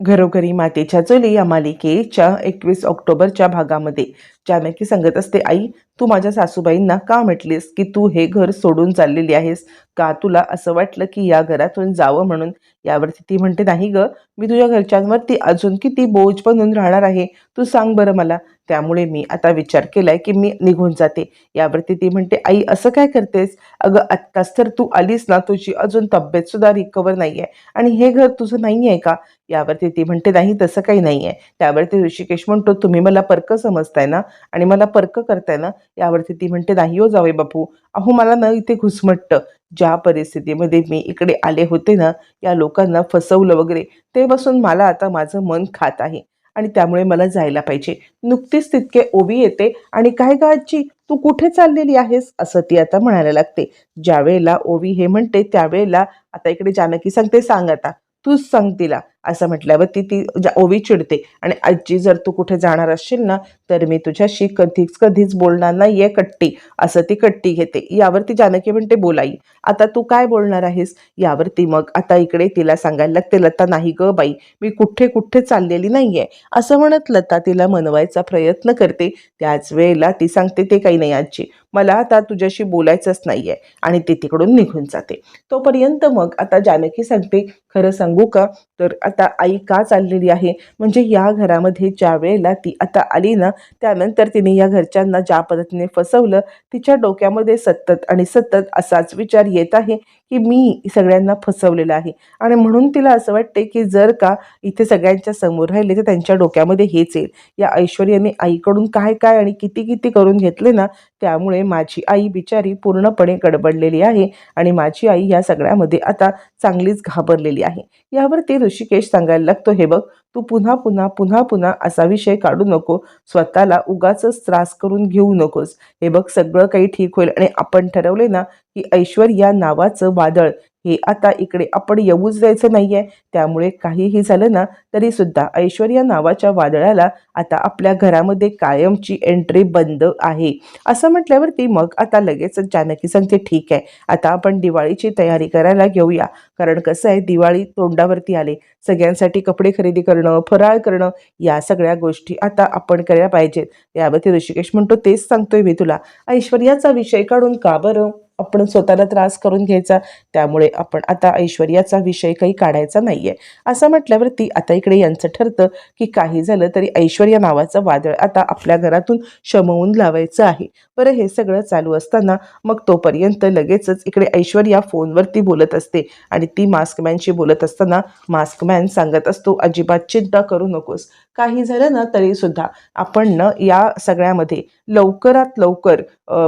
घरोघरी मातेच्या चुली या मालिकेच्या एकवीस ऑक्टोबरच्या भागामध्ये. जानकी सांगत असते आई तू माझ्या सासूबाईंना का म्हटलीस की तू हे घर सोडून चाललेली आहेस? का तुला असं वाटलं की या घरातून जावं म्हणून? यावरती ती म्हणते नाही ग मी तुझ्या घरच्यांवरती अजून किती बोज बनून राहणार आहे? तू सांग बरं मला त्यामुळे मी आता विचार केलाय की मी निघून जाते. यावरती ती म्हणते आई असं काय करतेस? अगं आत्ताच तर तू आलीस ना तुझी अजून तब्येत सुद्धा रिकवर नाही आहे आणि हे घर तुझं नाही आहे का? यावरती ती म्हणते नाही तसं काही नाही आहे त्यावरती ऋषिकेश म्हणतो तुम्ही मला पर्क समजताय ना आणि मला पर्क करताय ना? यावरती ती म्हणते नाही हो जावे बापू अहो मला ना इथे घुसमटतं. ज्या परिस्थितीमध्ये मी इकडे आले होते ना या लोकांना फसवलं वगैरे ते बसून मला आता माझं मन खात आहे. आणि त्यामुळे मला जायला पाहिजे. नुकतीच तितके ओवी येते आणि काय का आजी तू कुठे चाललेली आहेस? असं ती आता म्हणायला लागते. ज्यावेळेला ओवी हे म्हणते त्यावेळेला आता इकडे जानकी सांगते सांग आता. तूच सांग तिला. असं म्हटल्यावर ती ती ओवी चिडते आणि आजी जर तू कुठे जाणार असशील ना तर मी तुझ्याशी कधीच कधीच बोलणार नाही आहे कट्टी. असं ती कट्टी घेते. यावरती जानकी म्हणते बोलाई आता तू काय बोलणार आहेस? यावरती मग आता इकडे तिला सांगायला लागते लता नाही ग बाई मी कुठे कुठे चाललेली नाही आहे असं म्हणत लता तिला मनवायचा प्रयत्न करते. त्याच वेळेला ती सांगते ते काही नाही आजी मला आता तुझ्याशी बोलायचंच नाही आहे आणि ती तिकडून निघून जाते. तोपर्यंत मग आता जानकी सांगते खरं सांगू का तर आता आई का चाललेली आहे? म्हणजे या घरामध्ये ज्या वेळेला ती आता आली ना त्यानंतर तिने या घरच्यांना ज्या पद्धतीने फसवलं तिच्या डोक्यामध्ये सतत आणि सतत असाच विचार येत आहे की मी सगळ्यांना फसवलेलं आहे. आणि म्हणून तिला असं वाटते की जर का इथे सगळ्यांच्या समोर राहिले तर त्यांच्या डोक्यामध्ये हेच येईल. या ऐश्वर्याने आईकडून काय काय आणि किती किती करून घेतले ना त्यामुळे माझी आई बिचारी पूर्णपणे गडबडलेली आहे आणि माझी आई या सगळ्यामध्ये आता चांगलीच घाबरलेली आहे. यावरती ऋषिकेश सांगायला लागतो हे बघ तू पुन्हा पुन्हा पुन्हा पुन्हा असा विषय काढू नको. स्वतःला उगाच त्रास करून घेऊ नकोस. हे बघ सगळं काही ठीक होईल. आणि आपण ठरवले ना की ऐश्वर्या नावाचं वादळ हे आता इकडे आपण येऊच द्यायचं नाहीये. त्यामुळे काहीही झालं ना तरी सुद्धा ऐश्वर्या नावाच्या वादळाला आता आपल्या घरामध्ये कायमची एंट्री बंद आहे. असं म्हटल्यावरती मग आता लगेच जानकी सांगते ठीक आहे आता आपण दिवाळीची तयारी करायला घेऊया. कारण कसं आहे दिवाळी तोंडावरती आले. सगळ्यांसाठी कपडे खरेदी करणं फराळ करणं या सगळ्या गोष्टी आता आपण करायला पाहिजेत. यावरती ऋषिकेश म्हणतो तेच सांगतोय मी तुला. ऐश्वर्याचा विषय काढून का बरं? आपण स्वतःला त्रास करून घ्यायचा त्यामुळे आपण आता ऐश्वर्याचा विषय काही काढायचा नाही आहे असं म्हटल्यावरती आता इकडे यांचं ठरतं की काही झालं तरी ऐश्वर्या नावाचं वादळ आता आपल्या घरातून शमवून लावायचं आहे. बरं हे सगळं चालू असताना मग तोपर्यंत लगेचच इकडे ऐश्वर्या फोनवरती बोलत असते आणि ती मास्कमॅनशी बोलत असताना मास्कमॅन सांगत असतो अजिबात चिंता करू नकोस. काही झालं ना तरीसुद्धा आपण न या सगळ्यामध्ये लवकरात लवकर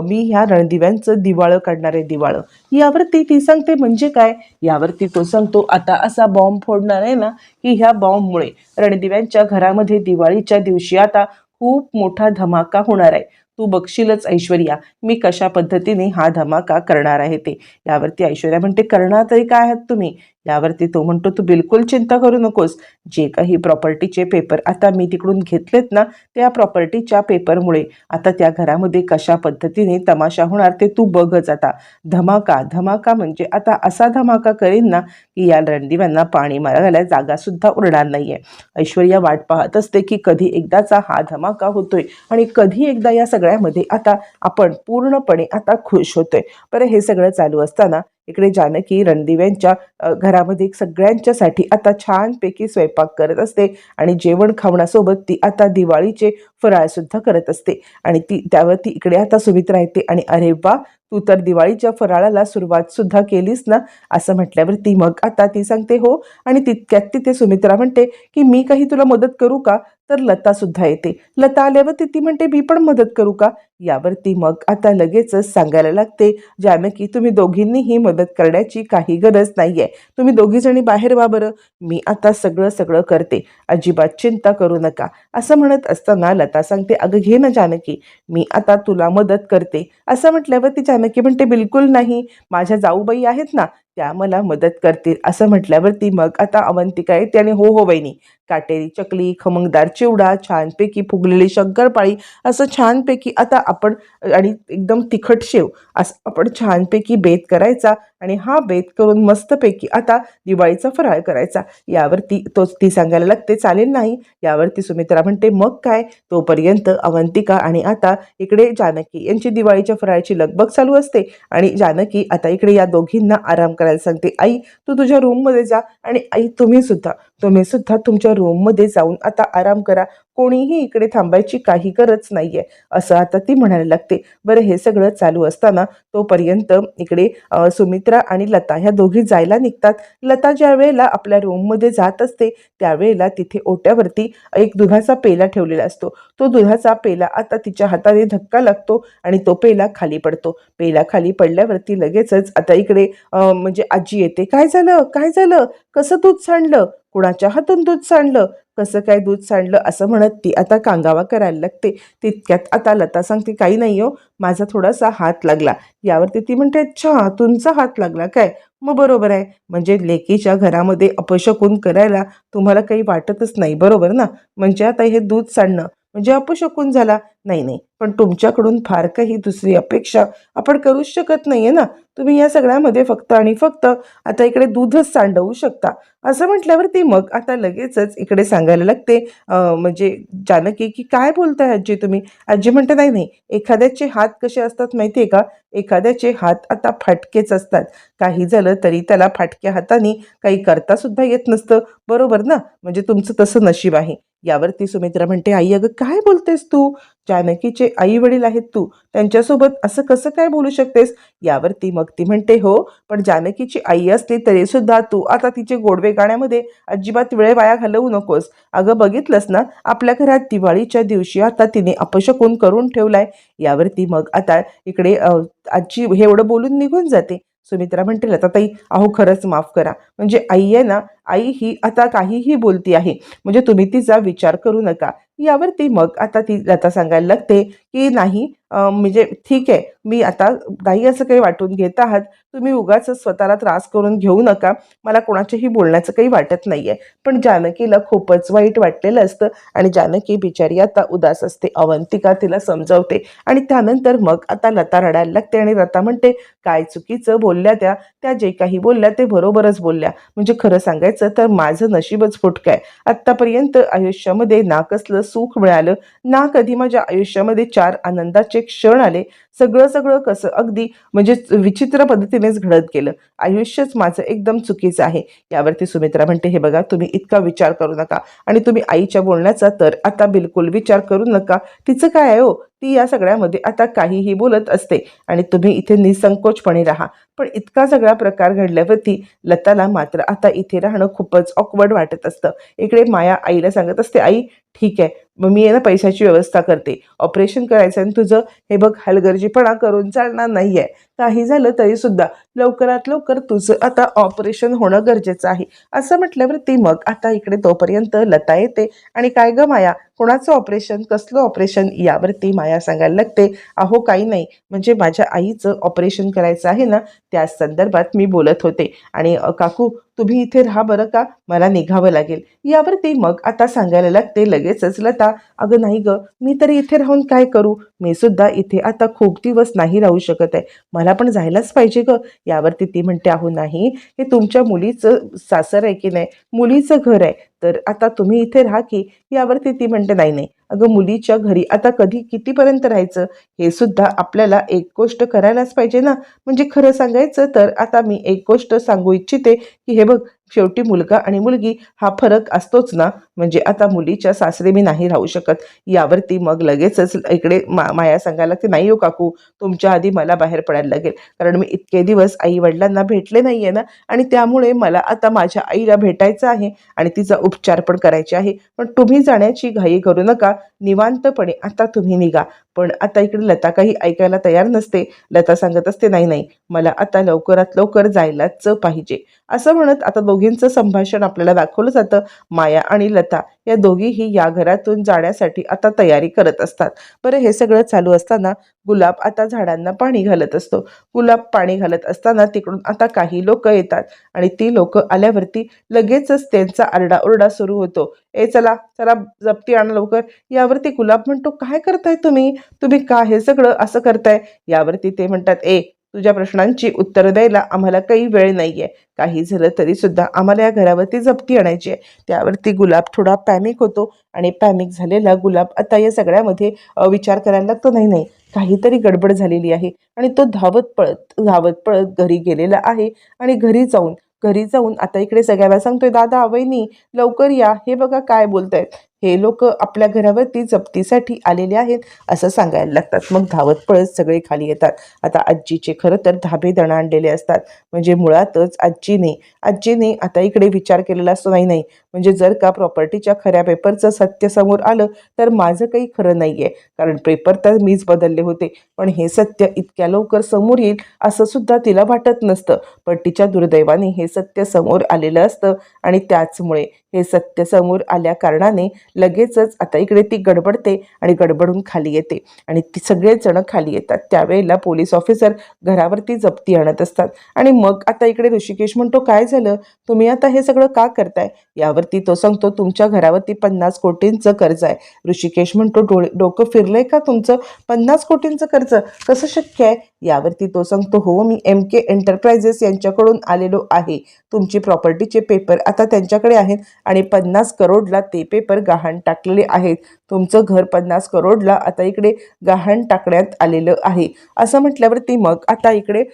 मी ह्या रणदिव्यांचं दिवाळं काढणार आहे दिवाळं. यावरती ती सांगते म्हणजे काय? यावरती तो सांगतो आता असा बॉम्ब फोडणार आहे ना की ह्या बॉम्बमुळे रणदिव्यांच्या घरामध्ये दिवाळीच्या दिवशी आता खूप मोठा धमाका होणार आहे. तू बघशीलच ऐश्वर्या मी कशा पद्धतीने हा धमाका करणार आहे ते. यावरती ऐश्वर्या म्हणते करणार तरी काय आहात तुम्ही? यावरती तो म्हणतो तू बिलकुल चिंता करू नकोस. जे काही प्रॉपर्टीचे पेपर आता मी तिकडून घेतलेत ना त्या प्रॉपर्टीच्या पेपरमुळे. आता त्या घरामध्ये कशा पद्धतीने तमाशा होणार ते तू बघच आता. धमाका धमाका म्हणजे आता असा धमाका करीन ना की या रणदिव्यांना पाणी मारायला जागासुद्धा उरणार नाही आहे ऐश्वर्या वाट पाहत असते की कधी एकदाचा हा धमाका होतोय आणि कधी एकदा या सगळ्यामध्ये आता आपण पूर्णपणे आता खुश होतोय. बरं हे सगळं चालू असताना इकडे जानकी रणदिव्यांच्या यांच्या घरामध्ये सगळ्यांच्यासाठी आता छानपैकी स्वयंपाक करत असते आणि जेवण खावण्यासोबत ती आता दिवाळीचे फराळ सुद्धा करत असते. आणि ती त्यावर ती इकडे आता सुमित्रा येते आणि अरे वा तू तर दिवाळीच्या फराळाला सुरुवात सुद्धा केलीस ना? असं म्हटल्यावर ती मग आता ती सांगते हो. आणि तितक्यात तिथे सुमित्रा म्हणते की मी काही तुला मदत करू का? तर लता सुद्धा येते. लता आल्यावर ती ती म्हणते मी पण मदत करू का? यावरती मग आता लगेचच सांगायला लागते जानकी तुम्ही दोघींनीही मदत करण्याची काही गरज नाही आहे तुम्ही दोघी जणी बाहेर व्हा बरं. मी आता सगळं सगळं करते. अजिबात चिंता करू नका. असं म्हणत असताना लता सांगते अगं घे ना जानकी मी आता तुला मदत करते. असं म्हटल्यावर ती जानकी म्हणते बिलकुल नाही. माझ्या जाऊबाई आहेत ना त्या मला मदत करतील असं म्हटल्यावरती मग आता अवंतिका येते आणि हो हो बहिणी काटेरी चकली खमंगदार चिवडा छानपैकी फुगलेली शंकरपाळी असं छानपैकी आता आपण आणि एकदम तिखट शेव असं आपण छानपैकी बेत करायचा आणि हा बेत करून मस्तपैकी आता दिवाळीचा फराळ करायचा. यावरती तोच ती सांगायला लागते चालेल नाही. यावरती सुमित्रा म्हणते मग काय? तोपर्यंत अवंतिका आणि आता इकडे जानकी यांची दिवाळीच्या फराळाची लगबग चालू असते आणि जानकी आता इकडे या दोघींना आराम करायला सांगते आई तू तुझ्या रूममध्ये जा आणि आई तुम्ही सुद्धा. तुम्ही सुद्धा तुमच्या रूममध्ये जाऊन आता आराम करा. कोणीही इकडे थांबायची काही गरज नाहीये. असं आता ती म्हणायला लागते. बरं हे सगळं चालू असताना तोपर्यंत इकडे सुमित्रा आणि लता ह्या दोघी जायला निघतात. लता ज्या वेळेला आपल्या रूममध्ये जात असते त्यावेळेला तिथे ओट्यावरती एक दुधाचा पेला ठेवलेला असतो. तो दुधाचा पेला आता तिच्या हाताने धक्का लागतो आणि तो पेला खाली पडतो. पेला खाली पडल्यावरती लगेचच आता इकडे म्हणजे आजी येते. काय झालं? काय झालं? कसं दूध सांडलं? कुणाच्या हातून दूध सांडलं? कसं काय दूध सांडलं? असं म्हणत ती आता कांगावा करायला लागते. तितक्यात आता लता सांगते काही नाही हो माझा थोडासा हात लागला. यावरती ती म्हणते अच्छा तुमचा हात लागला काय? मग बरोबर आहे. म्हणजे लेकीच्या घरामध्ये अपशकून करायला तुम्हाला काही वाटतच नाही बरोबर ना? म्हणजे आता हे दूध सांडणं म्हणजे अपशकून झाला. नाही नाही. पण तुमच्याकडून फार काही दुसरी अपेक्षा आपण करूच शकत नाहीये ना. तुम्ही या सगळ्यामध्ये फक्त आणि फक्त आता इकडे दूधच सांडवू शकता. असं म्हटल्यावरती मग आता लगेचच इकडे सांगायला लागते. म्हणजे जानकी की काय बोलताय आजी तुम्ही? आजी म्हणते नाही नाही. एखाद्याचे हात कसे असतात माहिती आहे का? एखाद्याचे हात आता फाटकेच असतात. काही झालं तरी त्याला फाटक्या हाताने काही करता सुद्धा येत नसतं. बरोबर ना? म्हणजे तुमचं तसं नशीब आहे. यावरती सुमित्रा म्हणते आई अगं काय बोलतेस तू? जानकीचे आई वडील आहेत तू. त्यांच्यासोबत असं कसं काय बोलू शकतेस? यावरती मग ती म्हणते हो पण जानकीची आई असली तरी सुद्धा तू आता तिचे गोडवे गाण्यामध्ये अजिबात वेळ वाया घालवू नकोस. अगं बघितलंस ना आपल्या घरात दिवाळीच्या दिवशी आता तिने अपशकून करून ठेवलाय. यावरती मग आता इकडे आजी हे एवढं बोलून निघून जाते. सुमित्रा म्हणते लताताई अहो खरंच माफ करा. म्हणजे आई आहे ना आई ही आता काहीही बोलती आहे. म्हणजे तुम्ही तिचा विचार करू नका. यावरती मग आता ती लता सांगायला लागते की नाही म्हणजे ठीक आहे मी आता नाही असं काही वाटून घेत आहात. तुम्ही उगाच स्वतःला त्रास करून घेऊ नका. मला कोणाच्याही बोलण्याचं काही वाटत नाही आहे पण जानकीला खूपच वाईट वाटलेलं असतं आणि जानकी बिचारी आता उदास असते. अवंतिका तिला समजवते आणि त्यानंतर मग आता लता रडायला लागते आणि लता म्हणते काय चुकीचं बोलल्या त्या. त्या जे काही बोलल्या ते बरोबरच बोलल्या. म्हणजे खरं सांगायचं तर माझं नशीबच फुटकं आहे. आत्तापर्यंत आयुष्यामध्ये ना कसलं सुख मिळालं ना कधी माझ्या आयुष्यामध्ये चार आनंदाचे क्षण आले सगळं सगळं कसं? अगदी म्हणजे विचित्र पद्धतीनेच घडत गेलं. आयुष्यच माझं एकदम चुकीचं आहे. यावरती सुमित्रा म्हणते हे बघा तुम्ही इतका विचार करू नका आणि तुम्ही आईच्या बोलण्याचा तर आता बिलकुल विचार करू नका. तिचं काय आहे हो? ती या सगळ्यामध्ये आता काहीही बोलत असते आणि तुम्ही इथे निसंकोचपणे राहा. पण इतका सगळा प्रकार घडल्यावरती लताला मात्र आता इथे राहणं खूपच ऑकवर्ड वाटत असतं. इकडे माया आईला सांगत असते आई ठीक आहे. मग मी आहे ना पैशाची व्यवस्था करते. ऑपरेशन करायचं आणि तुझं हे बघ हलगर्जीपणा करून चालणार नाही आहे काही झालं तरी सुद्धा लवकरात लवकर तुझं आता ऑपरेशन होणं गरजेचं आहे. असं म्हटल्यावर ती मग आता इकडे तोपर्यंत लता येते. आणि काय ग माया? कोणाचं ऑपरेशन कसलं ऑपरेशन यावरती माया सांगायला लागते. अहो काही नाही. म्हणजे माझ्या आईचं ऑपरेशन करायचं आहे ना त्या संदर्भात मी बोलत होते. आणि काकू तुम्ही इथे राहा बरं का? मला निघावं लागेल. यावरती मग आता सांगायला लागते लगेचच लता. अगं नाही ग. मी तरी इथे राहून काय करू? मी सुद्धा इथे आता खूप दिवस नाही राहू शकत आहे. मला पण जायलाच पाहिजे ग. यावरती ती म्हणते अहो नाही. हे तुमच्या मुलीचं सासर आहे की नाही? मुलीचं घर आहे. तर आता तुम्ही इथे राहा की यावरती ती म्हणते नाही नाही. अगं मुलीच्या घरी आता कधी कितीपर्यंत राहायचं? हे सुद्धा आपल्याला एक गोष्ट करायलाच पाहिजे ना. म्हणजे खरं सांगायचं तर आता मी एक गोष्ट सांगू इच्छिते की हे बघ शेवटी मुलगा आणि मुलगी हा फरक असतोच ना? म्हणजे आता मुलीच्या सासरे मी नाही राहू शकत. यावरती मग लगेचच इकडे मा माया सांगायला की नाही हो काकू तुमच्या आधी मला बाहेर पडायला लागेल. कारण मी इतके दिवस आई वडिलांना भेटले नाही आहे ना? आणि त्यामुळे मला आता माझ्या आईला भेटायचं आहे आणि तिचा उपचार पण करायचे आहे. पण तुम्ही जाण्याची घाई करू नका. निवांतपणे आता तुम्ही निघा. पण आता इकडे लता काही ऐकायला तयार नसते. लता सांगत असते नाही नाही मला आता लवकरात लवकर जायलाच पाहिजे. असं म्हणत आता दोघींचं संभाषण आपल्याला दाखवलं जातं. माया आणि लता या दोघीही या घरातून जाण्यासाठी आता तयारी करत असतात. बरं हे सगळं चालू असताना गुलाब आता झाडांना पाणी घालत असतो. गुलाब पाणी घालत असताना तिकडून आता काही लोक येतात आणि ती लोक आल्यावरती लगेचच त्यांचा आरडाओरडा सुरू होतो. ए चला चला जप्ती आणा लवकर. यावरती गुलाब म्हणतो काय करताय तुम्ही? तुम्ही का हे सगळं असं करताय? यावरती ते म्हणतात ए तुझ्या प्रश्नांची उत्तरं द्यायला आम्हाला काही वेळ नाही आहे काही झालं तरी सुद्धा आम्हाला या घरावरती जप्ती आणायची आहे. त्यावरती गुलाब थोडा पॅनिक होतो आणि पॅनिक झालेला गुलाब आता या सगळ्यामध्ये विचार करायला लागतो नाही नाही. काहीतरी गडबड झालेली आहे आणि तो धावत पळत धावत पळत घरी गेलेला आहे आणि घरी जाऊन घरी जाऊन आता इकडे सगळ्याला सांगतोय दादा वहिनी लवकर या. हे बघा काय बोलतायत. हे लोक आपल्या घरावरती जप्तीसाठी आलेले आहेत असं सांगायला लागतात. मग धावत पळत सगळे खाली येतात. आता आजीचे खरं तर धाबे दण आणलेले असतात. म्हणजे मुळातच आजीने आजीने आता इकडे विचार केलेला असतो नाही नाही. म्हणजे जर का प्रॉपर्टीच्या खऱ्या पेपरचं सत्य समोर आलं तर माझं काही खरं नाही आहे कारण पेपर तर मीच बदलले होते. पण हे सत्य इतक्या लवकर समोर येईल असं सुद्धा तिला वाटत नसतं. पण तिच्या दुर्दैवाने हे सत्य समोर आलेलं असतं आणि त्याचमुळे हे सत्य समोर आल्या कारणाने लगेचच आता इकडे ती गडबडते आणि गडबडून खाली येते. आणि ती सगळेच जण खाली येतात. त्यावेळेला पोलीस ऑफिसर घरावरती जप्ती आणत असतात. आणि मग आता इकडे ऋषिकेश म्हणतो काय झालं? तुम्ही आता हे सगळं का करताय? यावरती तो सांगतो तुमच्या घरावरती पन्नास कोटींचं कर्ज आहे. ऋषिकेश म्हणतो डोळे डोकं फिरलंय का तुमचं? पन्नास कोटींचं कर्ज कसं शक्य आहे? यावरती तो सांगतो हो मी एम के एंटरप्राइजेस यांच्याकडून आलेलो आहे. तुमची प्रॉपर्टीचे पेपर आता त्यांच्याकडे आहेत. आणि पन्नास करोडला ते पेपर गहाण टाकलेले आहेत. तुमचं घर पन्नास करोडला आता इकडे गहाण टाकण्यात आलेलं आहे. असं म्हटल्यावरती मग आता इकडे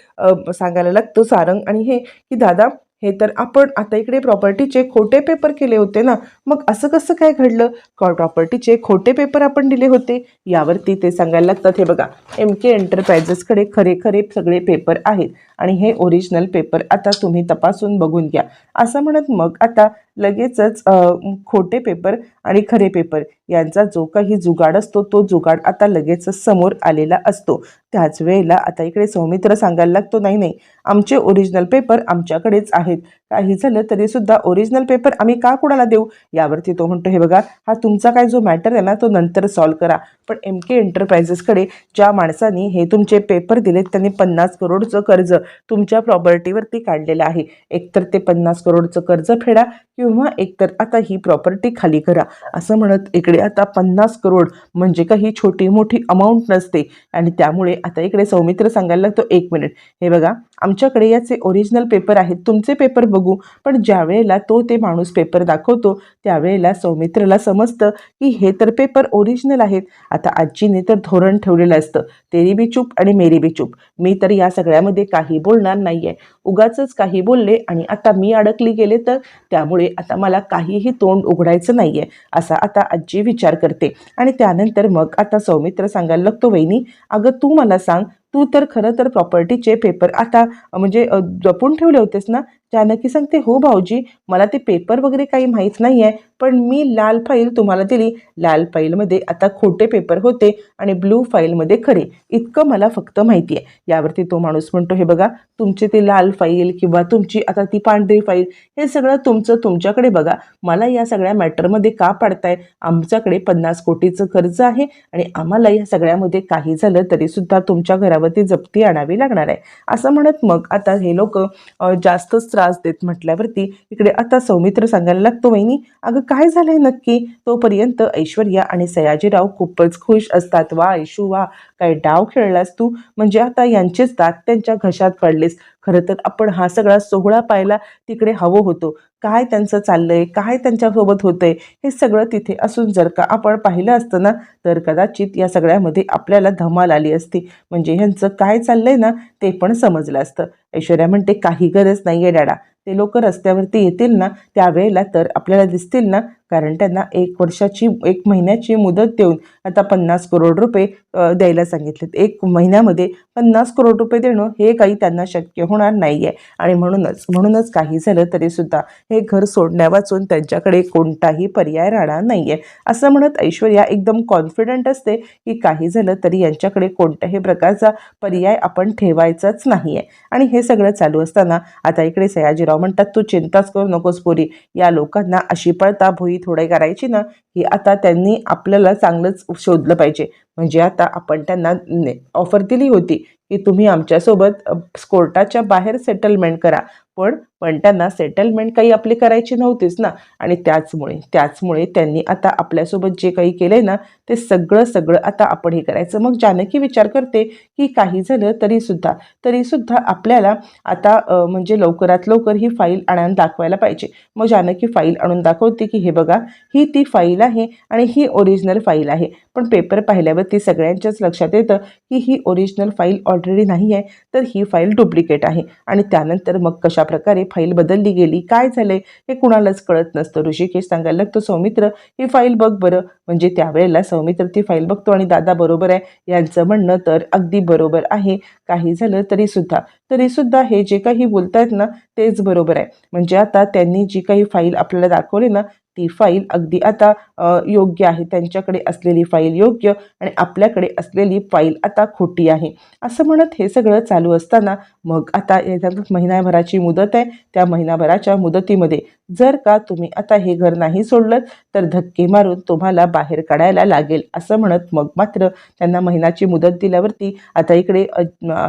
सांगायला लागतं सारंग आणि हे की दादा हे तर आपण आता इकडे प्रॉपर्टीचे खोटे पेपर केले होते ना मग असं कसं काय घडलं? प्रॉपर्टीचे खोटे पेपर आपण दिले होते? यावरती ते सांगायला लागतात. हे बघा एम के एंटरप्राइजेसकडे खरे खरे सगळे पेपर आहेत आणि हे ओरिजिनल पेपर आता तुम्ही तपासून बघून घ्या. असं म्हणत मग आता लगेचच खोटे पेपर आणि खरे पेपर यांचा जो काही जुगाड असतो तो जुगाड आता लगेचच समोर आलेला असतो. त्याच वेळेला आता इकडे सौमित्र सांगायला लागतो नाही नाही आमचे ओरिजिनल पेपर आमच्याकडेच आहेत. काही झालं तरी सुद्धा ओरिजिनल पेपर आम्ही का कुणाला देऊ? यावरती तो म्हणतो हे बघा हा तुमचा काय जो मॅटर आहे ना तो नंतर सॉल्व करा. पण एम के एंटरप्राइजेसकडे ज्या माणसांनी हे तुमचे पेपर दिलेत त्यांनी पन्नास करोडचं कर्ज तुमच्या प्रॉपर्टीवरती काढलेलं आहे. एकतर ते पन्नास करोडचं कर्ज फेडा किंवा एकतर आता ही प्रॉपर्टी खाली करा. असं म्हणत इकडे आता पन्नास करोड म्हणजे काही छोटी मोठी अमाऊंट नसते. आणि त्यामुळे आता इकडे सौमित्र सांगायला लागतो एक मिनिट हे बघा आमच्याकडे याचे ओरिजिनल पेपर आहेत. तुमचे पेपर बघू. पण ज्यावेळेला तो ते माणूस पेपर दाखवतो त्यावेळेला सौमित्रला समजतं की हे तर पेपर ओरिजिनल आहेत. आता आजीने तर धोरण ठेवलेलं असतं. तेरी बी चूप आणि मेरी बी चूप. मी तर या सगळ्यामध्ये काही बोलणार नाही आहे उगाच काही बोलले आणि आता मी अडकली गेले तर? त्यामुळे आता मला काहीही तोंड उघडायचं नाही आहे असा आता आजी विचार करते. आणि त्यानंतर मग आता सौमित्र सांगायला लागतो वहिनी अगं तू मला सांग तू तर खरं तर प्रॉपर्टीचे पेपर आता म्हणजे जपून ठेवले होतेस ना जानकी सांगते हो भाऊजी मला ते पेपर वगैरे काही माहीत नाही आहे पण मी लाल फाईल तुम्हाला दिली. लाल फाईलमध्ये आता खोटे पेपर होते आणि ब्लू फाईलमध्ये खरे. इतकं मला फक्त माहिती आहे यावरती तो माणूस म्हणतो हे बघा तुमची ती लाल फाईल किंवा तुमची आता ती पांढरी फाईल हे सगळं तुमचं तुमच्याकडे बघा. मला या सगळ्या मॅटरमध्ये का पाडताय? आमच्याकडे पन्नास कोटीचं कर्ज आहे आणि आम्हाला या सगळ्यामध्ये काही झालं तरीसुद्धा तुमच्या घरावरती जप्ती आणावी लागणार आहे. असं म्हणत मग आता हे लोक जास्तच त्रास देत म्हटल्यावरती इकडे आता सौमित्र सांगायला लागतो वहिनी. अगं काय झालंय नक्की? तोपर्यंत ऐश्वर्या आणि सयाजीराव खूपच खुश असतात. वा ऐशू वा काय डाव खेळलास तू? म्हणजे आता यांचेच दात त्यांच्या घशात पडलेस. खरं तर आपण हा सगळा सोहळा पाहायला तिकडे हवं होतो. काय त्यांचं चाललंय काय त्यांच्यासोबत होतंय हे सगळं तिथे असून जर का आपण पाहिलं असतं ना तर कदाचित या सगळ्यामध्ये आपल्याला धमाल आली असती. म्हणजे ह्यांचं काय चाललंय ना ते पण समजलं असतं. ऐश्वर्या म्हणते काही गरज नाही आहे डॅडा. ते लोक रस्त्यावरती येतील ना त्यावेळेला तर आपल्याला दिसतील ना कारण त्यांना एक वर्षाची एक महिन्याची मुदत देऊन आता पन्नास करोड रुपये द्यायला सांगितलेत. एक महिन्यामध्ये पन्नास करोड रुपये देणं हे काही त्यांना शक्य होणार नाही आहे आणि म्हणूनच म्हणूनच काही झालं तरीसुद्धा हे घर सोडण्यावाचून त्यांच्याकडे कोणताही पर्याय राहणार नाही आहे असं म्हणत ऐश्वर्या एकदम कॉन्फिडंट असते की काही झालं तरी यांच्याकडे कोणत्याही प्रकारचा पर्याय आपण ठेवायचाच नाही आहे आणि हे सगळं चालू असताना आता इकडे सयाजीराव म्हणतात तू चिंताच करू नकोस पोरी. या लोकांना अशी पळता भुई थोडे करायची ना की आता त्यांनी आपल्याला चांगलंच शोधलं पाहिजे. म्हणजे आता आपण त्यांना ऑफर दिली होती की तुम्ही आमच्यासोबत कोर्टाच्या बाहेर सेटलमेंट करा. पण पण त्यांना सेटलमेंट काही आपली करायची नव्हतीच ना. आणि त्याचमुळे त्याचमुळे त्यांनी आता आपल्यासोबत जे काही केलंय ना ते सगळं सगळं आता आपण हे करायचं. मग जानकी विचार करते की काही झालं तरीसुद्धा तरीसुद्धा आपल्याला आता म्हणजे लवकरात लवकर ही फाईल आणून दाखवायला पाहिजे. मग जानकी फाईल आणून दाखवते की हे बघा ही ती फाईल आहे आणि ही ओरिजिनल फाईल आहे. पण पेपर पाहिल्यावरती सगळ्यांच्याच लक्षात येतं की ही ओरिजिनल फाईल ऑलरेडी नाही आहे तर ही फाईल डुप्लिकेट आहे. आणि त्यानंतर मग कशा प्रकारे फाईल बदलली गेली? काय झालंय? हे कुणालाच कळत नसतं. ऋषिकेश सांगायला लागतो सौमित्र ही फाईल बघ बरं. म्हणजे त्यावेळेला सौमित्र ती फाईल बघतो आणि दादा बरोबर आहे. यांचं म्हणणं तर अगदी बरोबर आहे. काही झालं तरीसुद्धा तरीसुद्धा हे जे काही बोलतायत ना तेच बरोबर आहे. म्हणजे आता त्यांनी जी काही फाईल आपल्याला दाखवली ना ती फाईल अगदी आता योग्य आहे. त्यांच्याकडे असलेली फाईल योग्य आणि आपल्याकडे असलेली फाईल आता खोटी आहे. असं म्हणत हे सगळं चालू असताना मग आता याच्यात महिनाभराची मुदत आहे. त्या महिनाभराच्या मुदतीमध्ये जर का तुम्ही आता हे घर नाही सोडलं तर धक्के मारून तुम्हाला बाहेर काढायला लागेल असं म्हणत मग मात्र त्यांना महिन्याची मुदत दिल्यावरती आता इकडे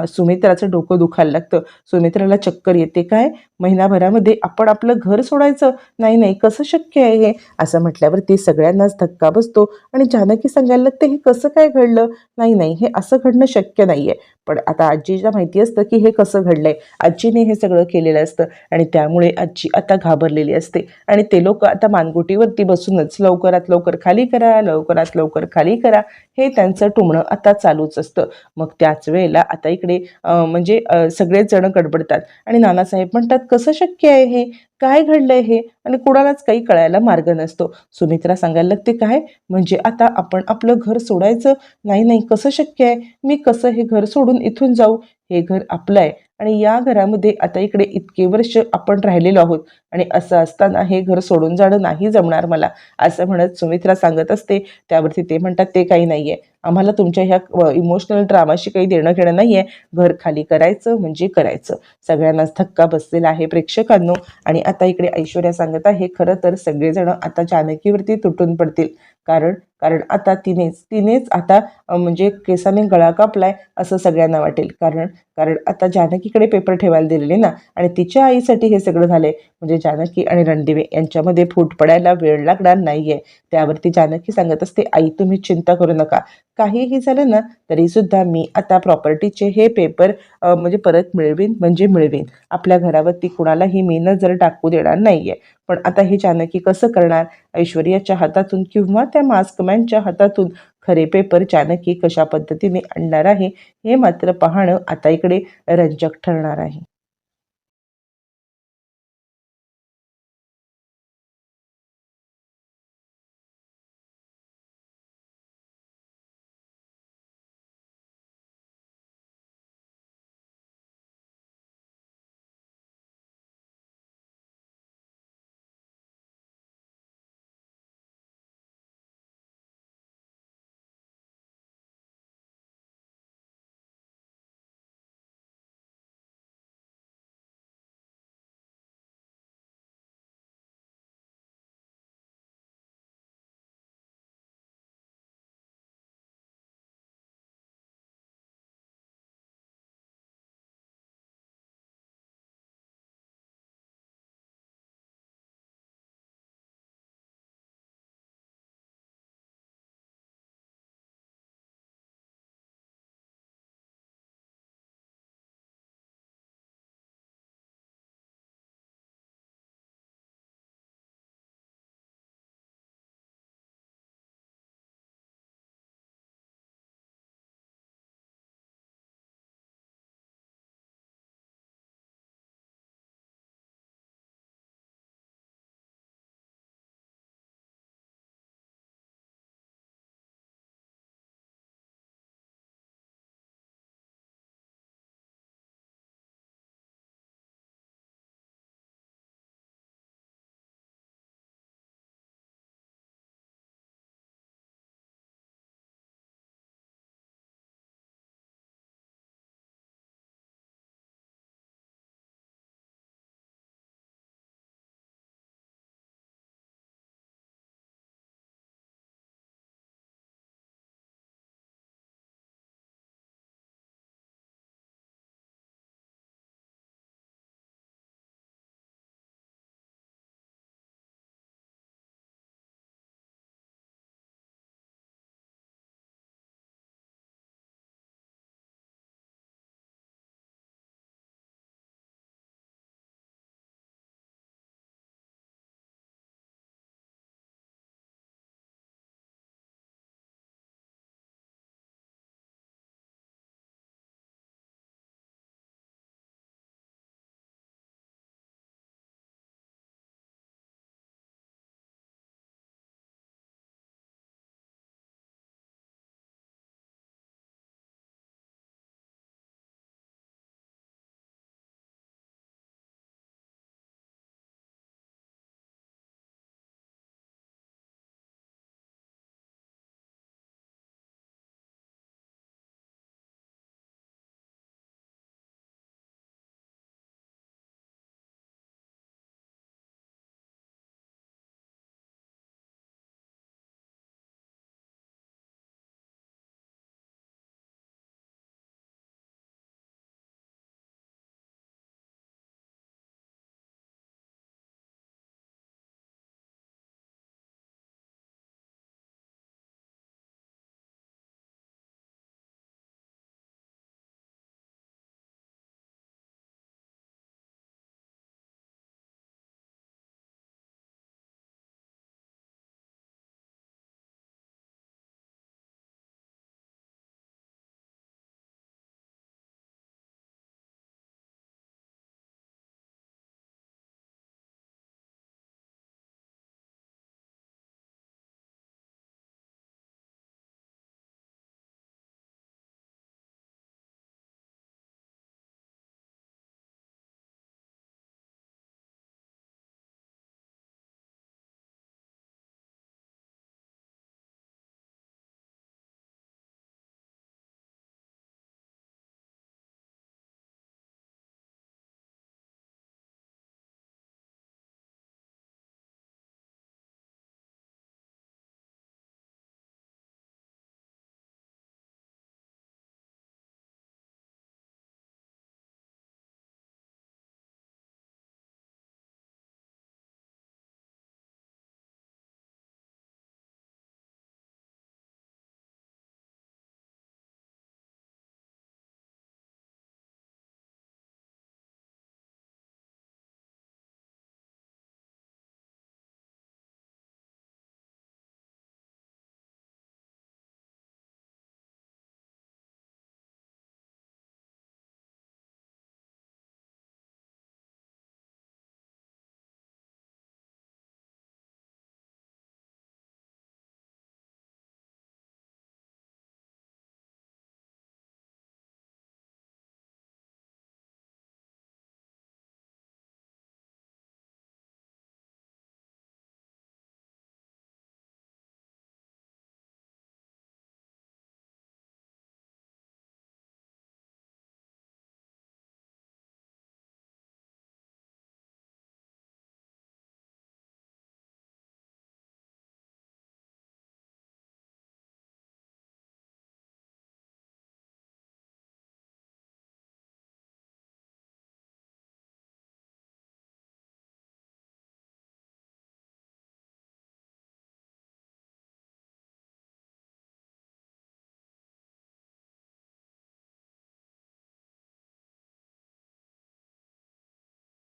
सुमित्राचं डोकं दुखायला लागतं. सुमित्राला चक्कर येते काय? महिनाभरामध्ये आपण आपलं घर सोडायचं? नाही नाही कसं शक्य आहे हे? असं म्हटल्यावरती सगळ्यांनाच धक्का बसतो आणि जानकी सांगायला लागते हे कसं काय घडलं? नाही नाही हे असं घडणं शक्य नाही आहे पण आता आजीला माहिती असतं की हे कसं घडलंय. आजीने हे सगळं केलेलं असतं आणि त्यामुळे आजी आता घाबरलेली असते. आणि ते लोक आता मानगुटीवरती बसूनच लवकरात लवकर खाली करा लवकरात लवकर खाली करा हे त्यांचं टुमणं आता चालूच असतं. मग त्याच वेळेला आता इकडे म्हणजे सगळेच जण गडबडतात. आणि नानासाहेब म्हणतात कसं शक्य आहे हे? काय घडलंय हे? आणि कुणालाच काही कळायला मार्ग नसतो. सुमित्रा सांगायला लागते काय? म्हणजे आता आपण आपलं घर सोडायचं? नाही नाही कसं शक्य आहे? मी कसं हे घर सोडून इथून जाऊ? हे घर आपलं आहे. आणि या घरामध्ये आता इकडे इतके वर्ष आपण राहिलेलो आहोत. आणि असं असताना हे घर सोडून जाणं नाही जमणार मला असं म्हणत सुमित्रा सांगत असते. त्यावरती ते म्हणतात ते काही नाही आहे आम्हाला तुमच्या ह्या इमोशनल ड्रामाशी काही देणं घेणं नाही आहे घर खाली करायचं म्हणजे करायचं. सगळ्यांनाच धक्का बसलेला आहे प्रेक्षकांनो. आणि आता इकडे ऐश्वर्या सांगत आहे खरं तर सगळेजण आता जानकीवरती तुटून पडतील. कारण कारण आता तिनेच तिनेच आता म्हणजे केसाने गळा कापलाय असं सगळ्यांना वाटेल. कारण कारण आता जानकीकडे पेपर ठेवायला दिलेले ना आणि तिच्या आईसाठी हे सगळं झालंय. म्हणजे जानकी आणि रणदिवे यांच्यामध्ये फूट पडायला वेळ लागणार नाही आहे त्यावरती जानकी सांगत असते आई तुम्ही चिंता करू नका. काहीही झालं ना तरीसुद्धा मी आता प्रॉपर्टीचे हे पेपर म्हणजे परत मिळवीन म्हणजे मिळवीन. आपल्या घरावरती कुणालाही मी नजर टाकू देणार नाही आहे पण आता हे जानकी कसं करणार? ऐश्वर्याच्या हातातून किंवा त्या मास्कमॅनच्या हातातून खरे पेपर जानकी कशा पद्धतीने आणणार आहे हे मात्र पाहणं आता इकडे रंजक ठरणार आहे.